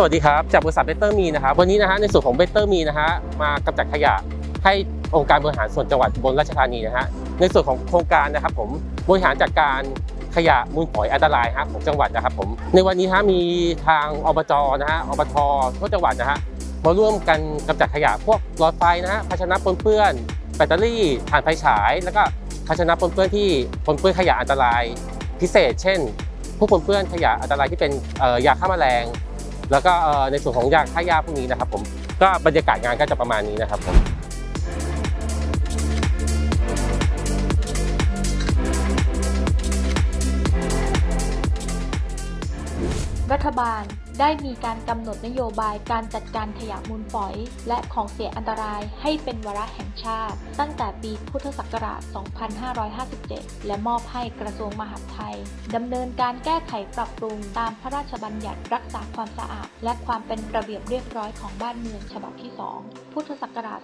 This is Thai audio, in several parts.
สวัสดีครับ จากบริษัทเบเตอร์มีนะครับวันนี้นะฮะในส่วนของเบเตอร์มีนะฮะมากำจัดขยะให้องค์การบริหารส่วนจังหวัดอุบลราชธานีนะฮะในส่วนของโครงการนะครับผมบริหารจัดการขยะมูลฝอยอันตรายฮะของจังหวัดนะครับผมในวันนี้ฮะมีทางอบจนะฮะอบททั่วจังหวัดนะฮะมาร่วมกันกำจัดขยะพวกหลอดไฟนะฮะภาชนะปนเปื้อน แบตเตอรี่ถ่านไฟฉาย แล้วก็ภาชนะปนเปื้อนที่ปนเปื้อนขยะอันตรายพิเศษ เช่น พวกปนเปื้อนขยะอันตรายที่เป็นยาฆ่าแมลง แล้วก็ในส่วนของยาฆ่ายาพวกนี้นะครับผมก็บรรยากาศงานก็จะประมาณนี้นะครับผมรัฐบาล ได้มีการกำหนดนโยบายการจัดการขยะมูลฝอย และของเสียอันตรายให้เป็นวาระแห่งชาติ ตั้งแต่ปีพุทธศักราช 2557 และมอบให้กระทรวงมหาดไทยดำเนินการแก้ไขปรับปรุงตามพระราชบัญญัติรักษาความสะอาด และความเป็นระเบียบเรียบร้อยของบ้านเมืองฉบับที่ 2 พุทธศักราช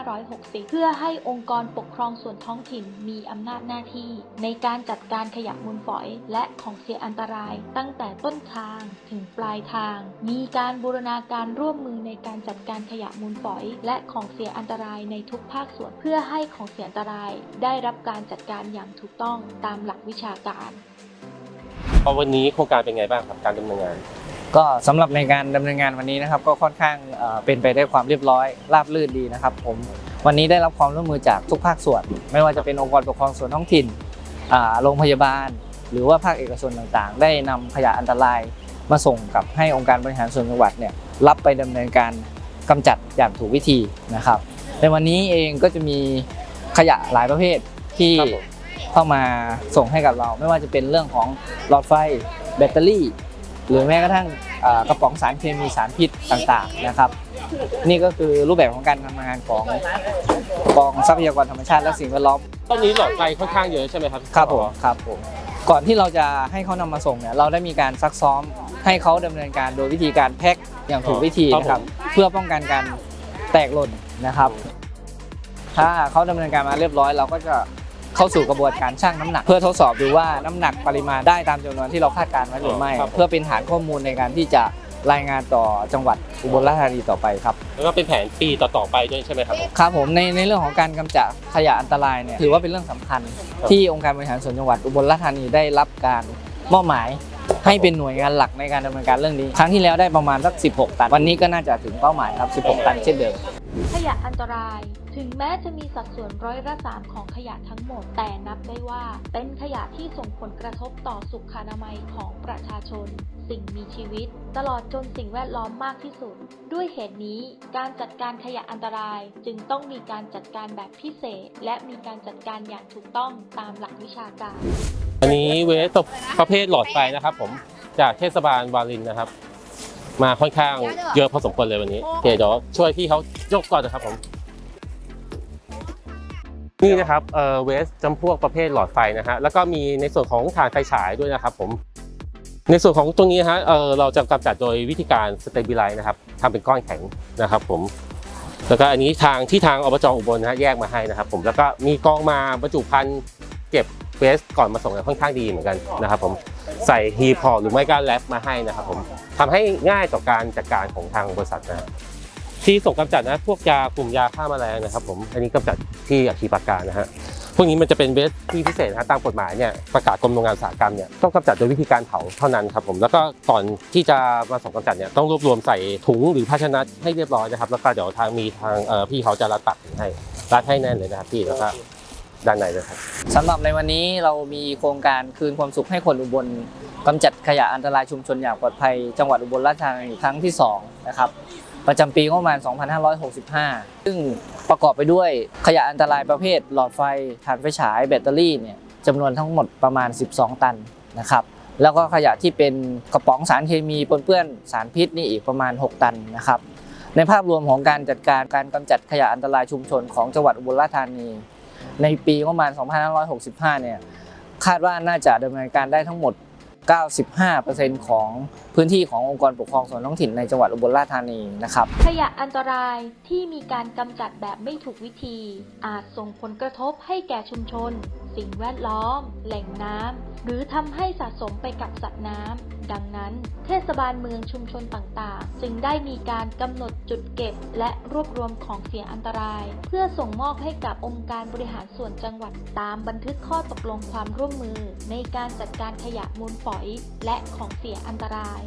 2560 เพื่อให้องค์กรปกครองส่วนท้องถิ่นมีอำนาจหน้าที่ ในการจัดการขยะมูลฝอย และของเสียอันตราย ตั้งแต่ต้นทางถึงปลายทาง มีการบูรณาการร่วมมือในการจัดการขยะมูลฝอย และของเสียอันตรายในทุกภาคส่วนเพื่อให้ของเสียอันตราย ได้รับการจัดการอย่างถูกต้องตามหลักวิชาการพอวันนี้โครงการเป็นไงบ้างครับการดำเนินงาน ก็สำหรับในการดำเนินงานวันนี้นะครับ ก็ค่อนข้างเอ่อเป็นไปได้วยความเรียบร้อยราบรื่นดีนะครับ ผมวันนี้ได้รับความร่วมมือจากทุกภาคส่วน ไม่ว่าจะเป็นองค์กรปกครองส่วนท้องถิ่นอ่าโรงพยาบาล หรือว่าภาคเอกชนต่างๆ ได้นำขยะอันตราย มาส่งกับให้องค์การบริหารส่วนจังหวัดเนี่ยรับไปดำเนินการกำจัดอย่างถูกวิธีนะครับ ในวันนี้เองก็จะมีขยะหลายประเภทที่ครับผมเข้ามาส่งให้กับเรา ไม่ว่าจะเป็นเรื่องของหลอดไฟแบตเตอรี่ หรือแม้กระทั่งอ่ากระป๋องสารเคมีสารพิษต่างๆนะครับ นี่ก็คือรูปแบบของการทำงานของกองทรัพยากรธรรมชาติและสิ่งแวดล้อมตอนนี้หลอดไฟค่อนข้างเยอะใช่ไหมครับครับผมครับผมก่อนที่เราจะให้เขานำมาส่งเนี่ยเราได้มีการซักซ้อม ให้เขาดำเนินการโดยวิธีการแพ็คอย่างถูกวิธีนะครับเพื่อป้องกันการแตกหล่นนะครับ ถ้าเขาดำเนินการมาเรียบร้อยเราก็จะเข้าสู่กระบวนการชั่งน้ำหนัก เพื่อทดสอบดูว่าน้ำหนักปริมาณได้ตามจำนวนที่เราคาดการณ์ไว้หรือไม่ เพื่อเป็นฐานข้อมูลในการที่จะรายงานต่อจังหวัดอุบลราชธานีต่อไปครับ แล้วก็เป็นแผนปีต่อๆไปด้วยใช่ไหมครับผมครับผมในในเรื่องของการกำจัดขยะอันตรายเนี่ยถือว่าเป็นเรื่องสำคัญครับที่องค์การบริหารส่วนจังหวัดอุบลราชธานีได้รับการมอบหมาย ให้เป็นหน่วยงานหลักในการดำเนินการเรื่องนี้ ครั้งที่แล้วได้ประมาณสัก 16 ตัน วันนี้ก็น่าจะถึงเป้าหมายครับ 16 ตันเช่นเดิม ขยะอันตราย ถึงแม้จะมีสัดส่วนร้อยละสามของขยะทั้งหมด แต่นับได้ว่าเป็นขยะที่ส่งผลกระทบต่อสุขอนามัยของประชาชน สิ่งมีชีวิต ตลอดจนสิ่งแวดล้อมมากที่สุด ด้วยเหตุนี้การจัดการขยะอันตรายจึงต้องมีการจัดการแบบพิเศษ และมีการจัดการอย่างถูกต้องตามหลักวิชาการ อันนี้เวสประเภทหลอดไฟนะครับ ผมจากเทศบาลวารินนะครับ มาค่อนข้างเยอะพอสมควรเลยวันนี้โอเคเดี๋ยวช่วยพี่เขายกก่อนนะครับผม นี่นะครับเออเวสจำพวกประเภทหลอดไฟนะฮะแล้วก็มีในส่วนของถ่านไฟฉายด้วยนะครับ ผม ในส่วนของตรงนี้ฮะเออเราจะกำจัดโดยวิธีการสเตเบลไลนะครับทำเป็นก้อนแข็งนะครับผมแล้วก็อันนี้ทางที่ทางอบจอุบลนะฮะแยกมาให้นะครับ ผมแล้วก็มีกองมาบรรจุภัณฑ์เก็บ เวสก่อนมาส่งเนี่ยค่อนข้างดีเหมือนกันนะครับผมใส่ฮีพอหรือไม่ก็แรปมาให้นะครับผมทำให้ง่ายต่อการจัดการของทางบริษัทนะที่ส่งกำจัดนะพวกยากลุ่มยาฆ่าแมลงนะครับผมอันนี้กำจัดที่อัคคีปการนะฮะพวกนี้มันจะเป็นเวสที่พิเศษนะตามกฎหมายเนี่ยประกาศกรมโรงงานอุตสาหกรรมเนี่ยต้องกำจัดโดยวิธีการเผาเท่านั้นครับผมแล้วก็ก่อนที่จะมาส่งกำจัดเนี่ยต้องรวบรวมใส่ถุงหรือภาชนะให้เรียบร้อยนะครับแล้วก็เดี๋ยวทางมีทางพี่เขาจะรัดตัดให้รัดให้แน่นเลยนะครับพี่แล้วก็ ด้านในเลยครับสำหรับในวันนี้เรามีโครงการคืนความสุขให้คนอุบลกำจัดขยะอันตรายชุมชนอย่างปลอดภัย จังหวัดอุบลราชธานีครั้งที่2นะครับประจำปีงบประมาณ 2565 ซึ่งประกอบไปด้วยขยะอันตรายประเภท หลอดไฟถ่านไฟฉายแบตเตอรี่เนี่ยจำนวนทั้งหมดประมาณ 12 ตันนะครับแล้วก็ขยะที่เป็นกระป๋องสารเคมีปนเปื้อนสารพิษนี่อีกประมาณ 6 ตันนะครับในภาพรวมของการจัดการการกำจัดขยะอันตรายชุมชนของจังหวัดอุบลราชธานี ในปีประมาณ 2565 เนี่ยคาดว่าน่าจะดำเนินการได้ทั้งหมด 95%ของพื้นที่ขององค์กรปกครองส่วนท้องถิ่นในจังหวัดอุบลราชธานีนะครับ ขยะอันตรายที่มีการกำจัดแบบไม่ถูกวิธี อาจส่งผลกระทบให้แก่ชุมชนสิ่งแวดล้อม แหล่งน้ำ หรือทำให้สะสมไปกับสัตว์น้ำ ดังนั้น เทศบาลเมืองชุมชนต่างๆ จึงได้มีการกำหนดจุดเก็บ และรวบรวมของเสียอันตราย เพื่อส่งมอบให้กับองค์การบริหารส่วนจังหวัดตามบันทึกข้อตกลงความร่วมมือ ในการจัดการขยะมูลฝอย และของเสียอันตราย